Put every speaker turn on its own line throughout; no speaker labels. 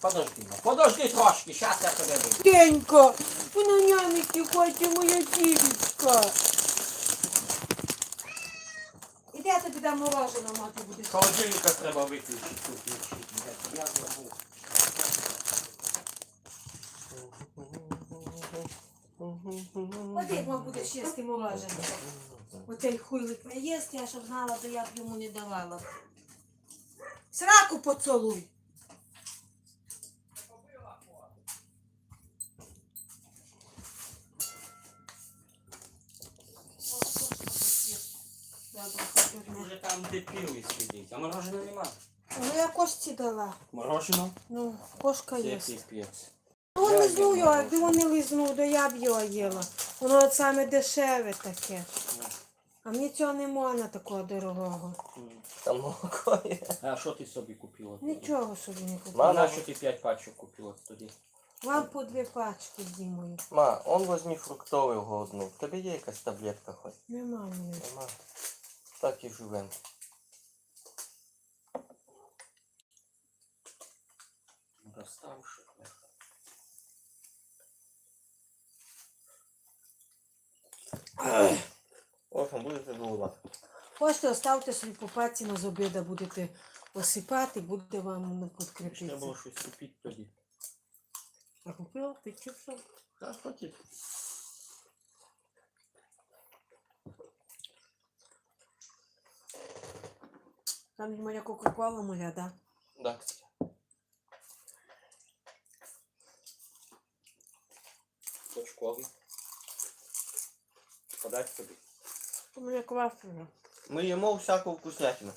Подожди, ну, подожди трошки, щас я тебе вийду.
Денька, вона няньки хоче моя дівчинка. Іди я тобі дам мороженого, мати буде.
Холодильника треба виключити, включити. блядь, Я забув.
От як вам буде їсти морожене. Оцей хуйлик не їсть, я щоб знала, то я б йому не давала. Сраку поцілуй.
Там де піли сидить, а мороженого нема.
Ну я кошці дала.
Мороженого?
Ну, кошка є.
який пець.
Ну, лизну його, якби вони лизнув, то я б його їла. Воно от саме дешеве таке. А мені цього не можна такого дорогого.
Там молоко є.
А що ти собі купила? тоді?
Нічого собі не купила.
Мама.
А на що ти 5 пачок купила тоді?
Вам по дві пачки Дімою.
Ма, он возьми фруктового одну. В тебе є якась таблетка хоч?
Нема в мене.
Нема. Так і живем.
Доставши.
Ось, будете голувати.
Хочете, оставте собі по паці на з обіда будете осипати, буде вам
Треба
підкріпитися.
було щось купити тоді.
А купила, ти чи все?
Так, хотів.
Там моя кока-кола моя, да?
Да, кстати.
Точковий. Подать тобі.
Це моя квасова.
Ми їмо всяку вкуснятину.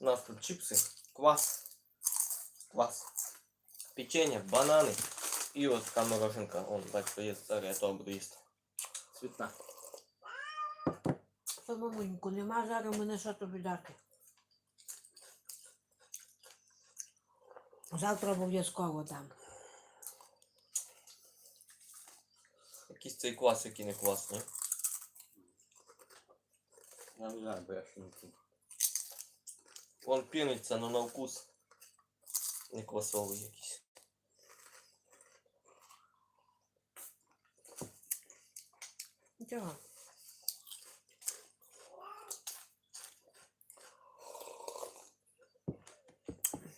У нас тут чипси, квас, квас, печенье, банани і ось така мороженка. Он, бачите, є старе, я то буду їсти.
Цвітна.
Мамуньку, нема зараз мене що тобі дати. Завтра обов'язково дам.
Якийсь цей квас, який не квас, ні?
Я не знаю, бо я ще не пив.
Вон піниться, но на вкус не квасовий якийсь.
Нічого.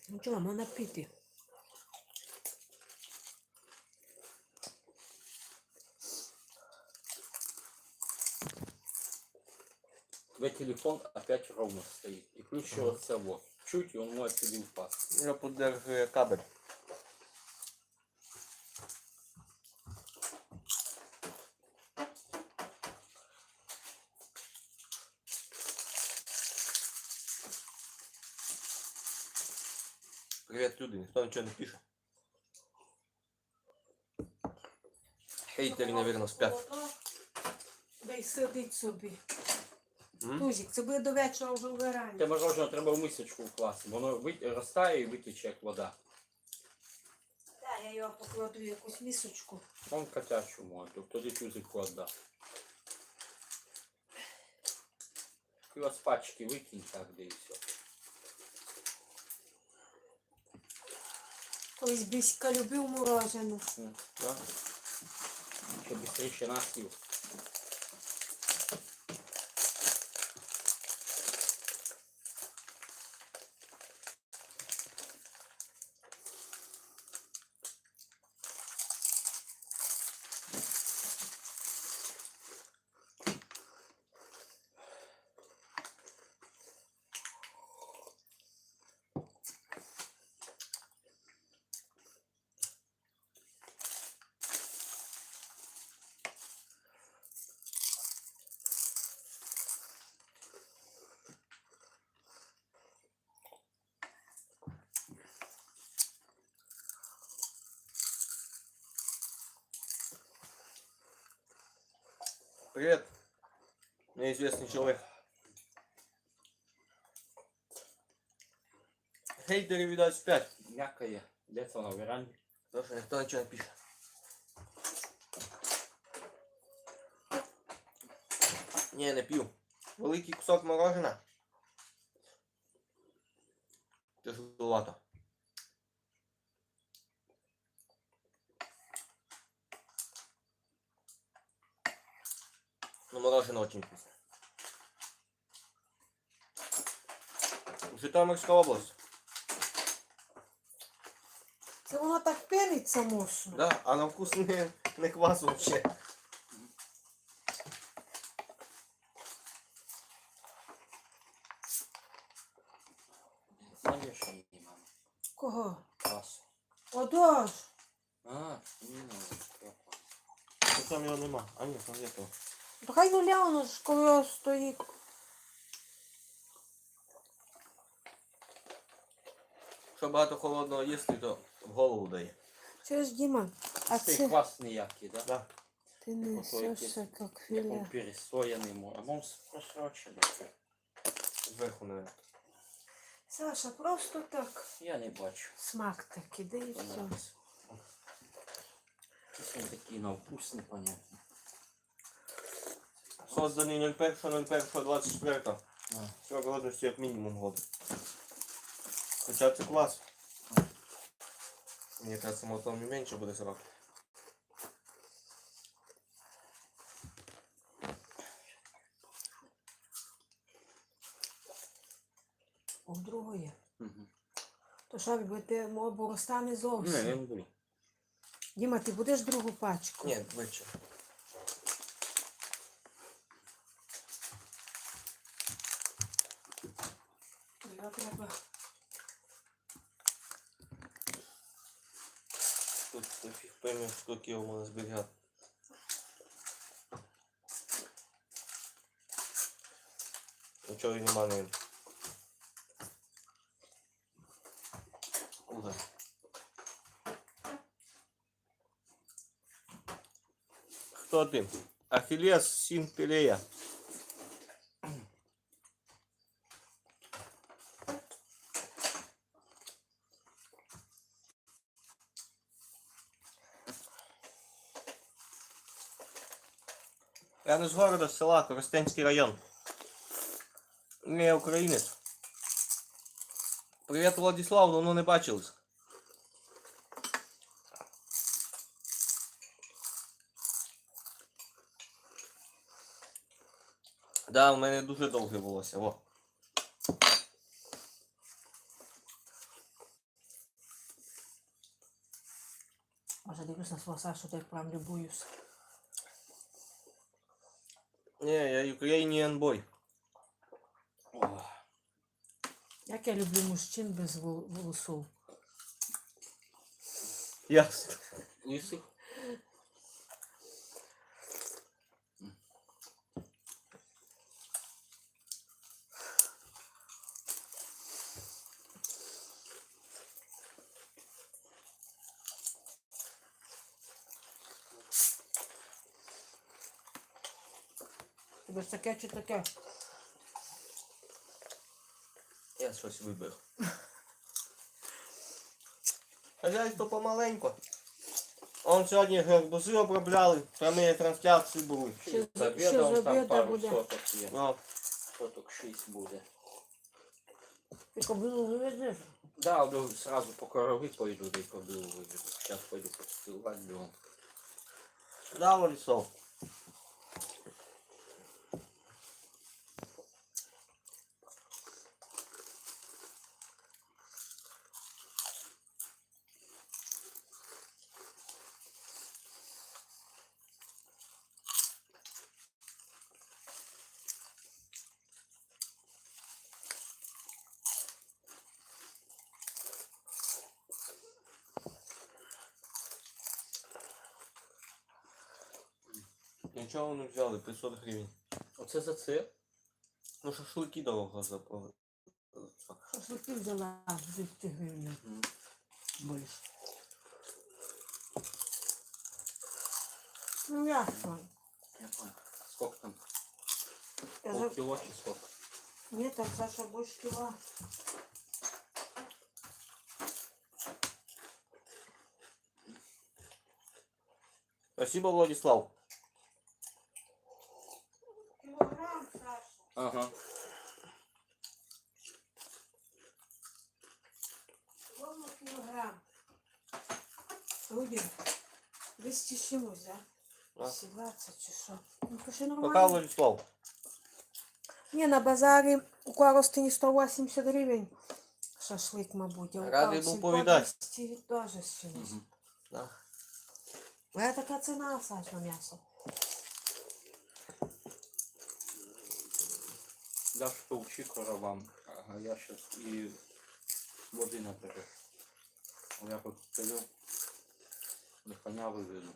Нічого, можна піти.
Твой телефон опять ровно стоит. И ключ его от того. Чуть, и он может тебе упасть.
Я подержую кабель. Привет, люди, ніхто нічого не пише. Хейтери, наверное, спят.
Дай сидить собі. Тузик, це буде до вечора вже вбирання.
Те мороженое треба в мисочку вкласти. Воно ви- розтає і витече як вода.
Так, я його покладу в якусь місочку.
Он котячу може, то тоді тюзику відда. Його з пачки викинь так, де і все.
Колись біська любив морожене.
Да? Ще быстріше нас їв.
Привет, неизвестный человек. Хейтеры, видать, спят.
Де це на веранді?
Потому что никто ничего не пишет. Не, не п'ю. Великий кусок морожена. Тяжеловато. Мороженое очень вкусно. Житомирська область.
Це воно так пениться моцно.
Да, а на вкус не, не квас вообще.
Знаєш, що ні, мама.
Кого?
Клас.
Одож.
А, ні, ну,
Ну, Там його нема. А ні, там є то.
То хай нуля воно ж коли стоїть.
Якщо багато холодного їсти, то в голову дає.
Через Діма. А
Цей
це
квас ніякий, да?
Да.
ти несешся, як
Як
філя.
він перестояний, мо- а мов просрочений.
Зверху не.
Саша, просто так.
Я не бачу.
Смак такий, де і все.
Якийсь він такий на вкус непонятний.
Созданий 01.01.24.
А.
Срок годності як мінімум год. Хоча це клас. Мені кажется, мотом не менше буде срок.
У другої.
Угу.
То що робити, бо розтане
Не,
зовсім.
я не буду.
Діма, ти будеш другу пачку?
Ні, вище.
Я треба.
Тут фіг поймеш, скільки у мене зберігати. Нічого не. Удар. Хто ти? Ахілес Сінпілея. Я не з города, села, Коростенський район. Ну, Я українець. Привіт, Владислав, давно не бачились. Да, у мене дуже довге волосся, во.
Може, дивлюсь на свого Сашу, то як прям любуюсь.
Не, я Ukrainian boy.
О,
Як я люблю мужчин без вол- волосов.
Ясно.
лисих?
Таке чи таке?
Я щось вибив. Хазяйство помаленько. Он сьогодні гарбузи обробляли, прямі трансляції були.
Ще з-
там пару
буде.
соток є.
Ну,
Соток шість буде.
Ти кобилу виведеш?
Да, ну, сразу по корови пойду, да и кобылу выведу. Сейчас пойду подстилать дом.
да, Владислав. Нічого не взяли, 500 гривень.
Оце за це?
Ну шашлики дорого за
Шашлики взяла 200 гривень. Більше. Ну ясно.
Я понял. Сколько там?
Я за...
Полкило чи сколько?
Ні, там Саша більше кіла.
Спасибо, Владислав.
Ага.
Ровно кілограм. Люди, 200 з чимось, да?
А.
220 чи що. Ну, то ще
Пока
нормально.
Владислав.
Ні, на базарі у Коростені 180 гривень. Шашлик, мабуть. А у
Радий
Калці
був повідати.
200 теж з чимось.
Мгм.
Да.
А така ціна, Саш, на м'ясо.
Дашь полчикора вам, а я сейчас и воды наберу. Я стою, до коня выведу.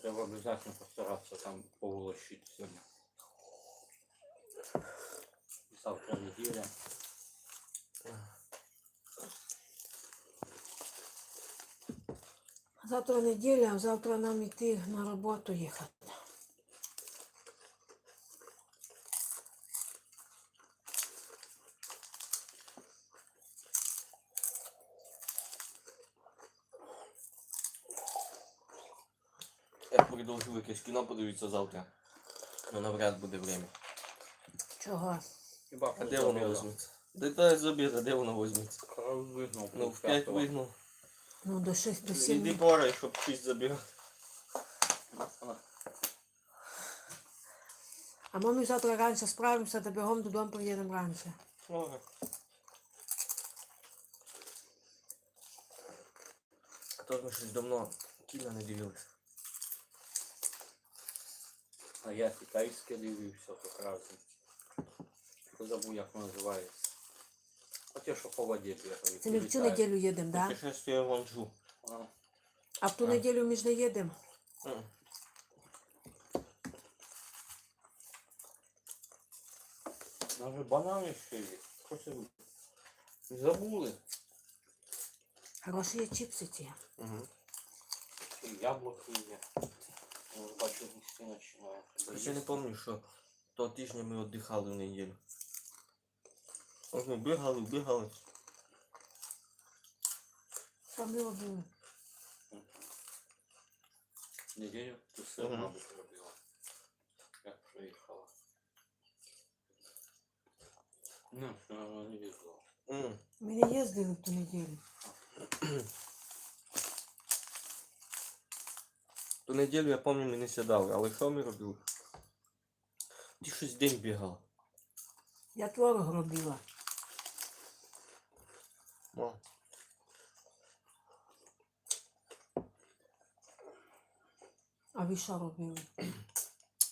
Треба обязательно постараться там поволочить сегодня. Завтра неделя.
Завтра неділя, а завтра нам йти на роботу їхати.
Я продовжу якесь кіно подивитися завтра. Ну навряд буде время.
Чого?
Хіба
А де воно візьметься? Де та з обіда, де воно візьметься?
Вигнав.
Ну в 5 вигнув.
Ну, до 6 до
Іди
7.
порай, щоб 6 забігати.
А ми завтра раніше справимося, та бігом додому приїдемо раніше.
Ага. А то ми щось давно кіно не дивилися.
А я китайське дивився тут разом. Забув, як називається. А те, що по воді бігають.
Це ми в цю
літають.
неділю їдемо, так? Да?
Путешествие в Анжу.
А,
А в ту
А.
неділю ми ж не їдемо.
М.
Навіть банани ще є. Що це ви? Забули.
Хороші є чіпси ті.
Мгм.
І яблуки є. Я бачу, нести починає.
Я не пам'ятаю, що того тижня ми віддихали в неділю. Ось ми бігали, бігали.
Що ми робили?
Неділю ти все,
Мгм.
робила. Як приїхала. Ну, все одно не везло.
М.
Ми не їздили в ту неділю.
Ту неділю я пам'ятаю, мені не сідали, але що ми робили? Ти щось день бігав.
Я творог робила.
О.
А ви що робили?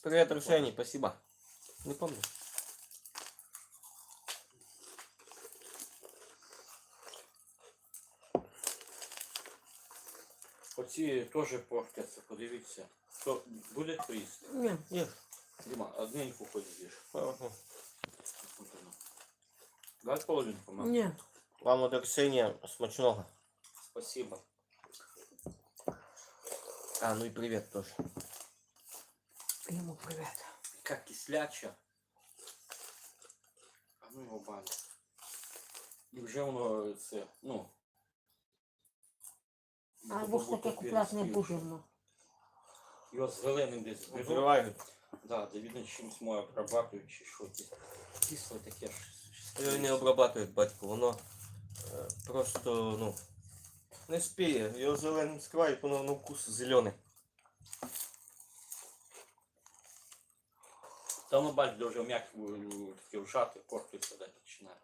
Привет, Арсений, спасибо. Не помню.
Оці теж портяться, подивіться. Хто буде хто їсти?
Ні.
Є.
Дима, одненьку хоч з'їж.
Ага.
От воно. Дай половинку, мам.
Ні.
Вам от Арсенія смачного.
Спасибо.
А, ну і привіт теж.
Йому привіт.
Как кисляча. А ну його баню. І вже воно це, ну.
А бо ж таке купляти не будемо.
Його з зеленим десь зберу.
Відкривають.
Да, да видно чимось моє обрабатують чи що. Кисло таке ж.
Його не обрабатують батько, воно е, просто, ну, не спіє. Його зеленим скривають, воно на вкус зелений.
Та воно бач, дуже м'які е, такі вжати, портиться да починає.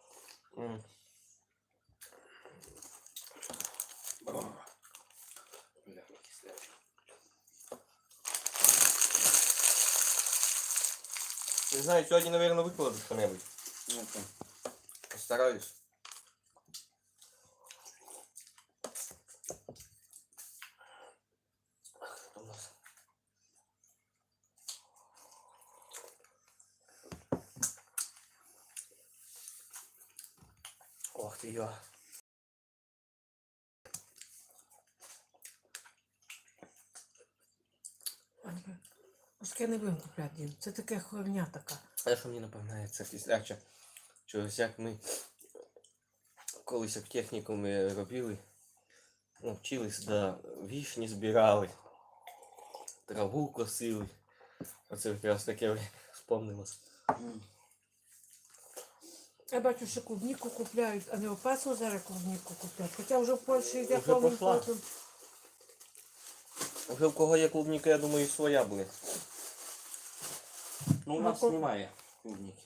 М. Не знаю, сьогодні, мабуть, викладу що-небудь.
Там.
Постараюсь. Ох ти йо.
Ось таке не будемо купляти, Дім. Це таке херня така.
А що мені напевняє, це кисляче. Чогось як ми колись в технікумі робили, ну, вчились, да, вішні збирали, траву косили. Оце якраз таке вспомнилось.
М.
Я бачу, що клубніку купляють, а не опасно зараз клубніку купляти. Хоча вже в Польщі йде
Вже
повним
пошла.
ходом.
Уже в кого є клубніка, я думаю, своя буде.
Ну, у нас немає клубники.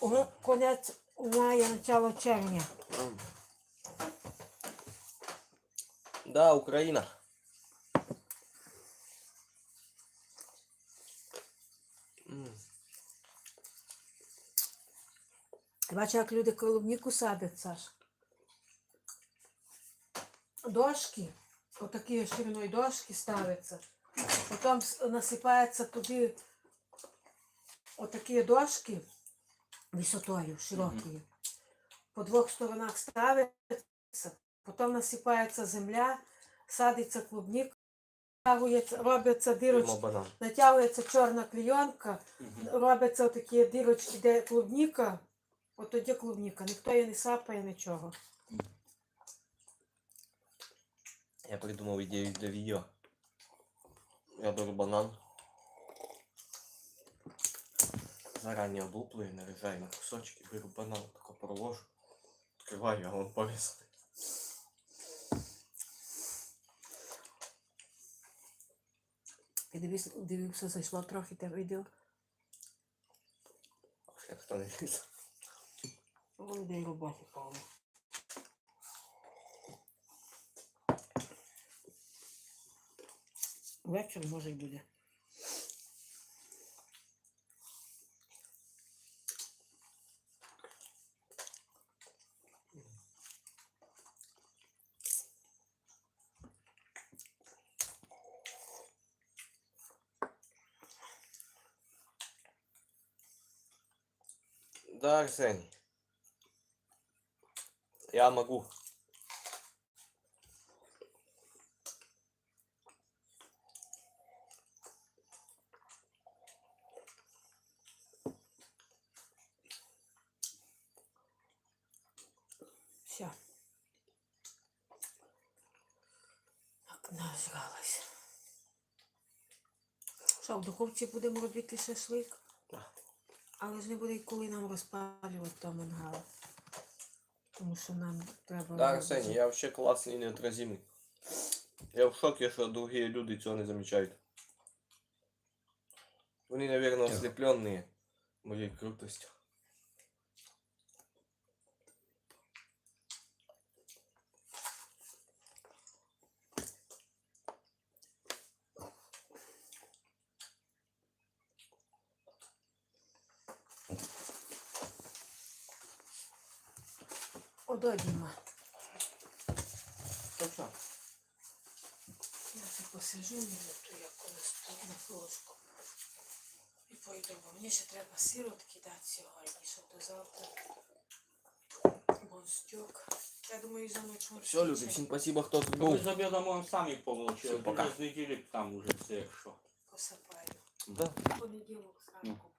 Уже конець мая, начало червня.
Да, Україна. М.
Бачиш, як люди клубніку садять, Саш. Дошки, отакі шириною дошки ставляться. Потім насипається туди отакі дошки висотою, широкою. По двох сторонах ставиться, потім насипається земля, садиться клубнік,
Їмо
дирочки, натягується чорна клейонка,
Мгм.
робляться такі дірочки, де клубніка, от тоді клубніка, ніхто її не сапає нічого.
Я придумав ідею для відео. Я беру банан. Заранее облуплюю, нарезаю на кусочки, беру банан, тако проложу, відкриваю, а он порізаний.
Ти дивись, дивився, зайшло трохи те відео.
Ще хто не дивиться.
Вон день роботи повно. Вечір може й буде.
Да, Арсений. Я могу.
Все. Так, нажралась. Що, в духовці будемо робити шашлик?
Так.
Але ж не буде й коли нам розпалювати то мангал. Тому що нам треба.
Да,
робити.
Арсений, я вообще классный и неотразимый. Я в шоке, что другие люди цього не замечают. Вони, наверное, ослепленные моей крутостью.
Одо, Діма.
Ну що?
Я ще посижу минуту, як колись тут на флошку. І пойду, бо мені ще треба сиру кидати сьогодні, щоб до завтра. Монстюк. Я думаю, за ніч ми
Все, люди, всім спасибо, хто тут
Ми
був.
з обідом можемо самі помолчати.
Все, пока.
Через неділю там уже все, якщо.
посипаю.
Да.
Понеділок зранку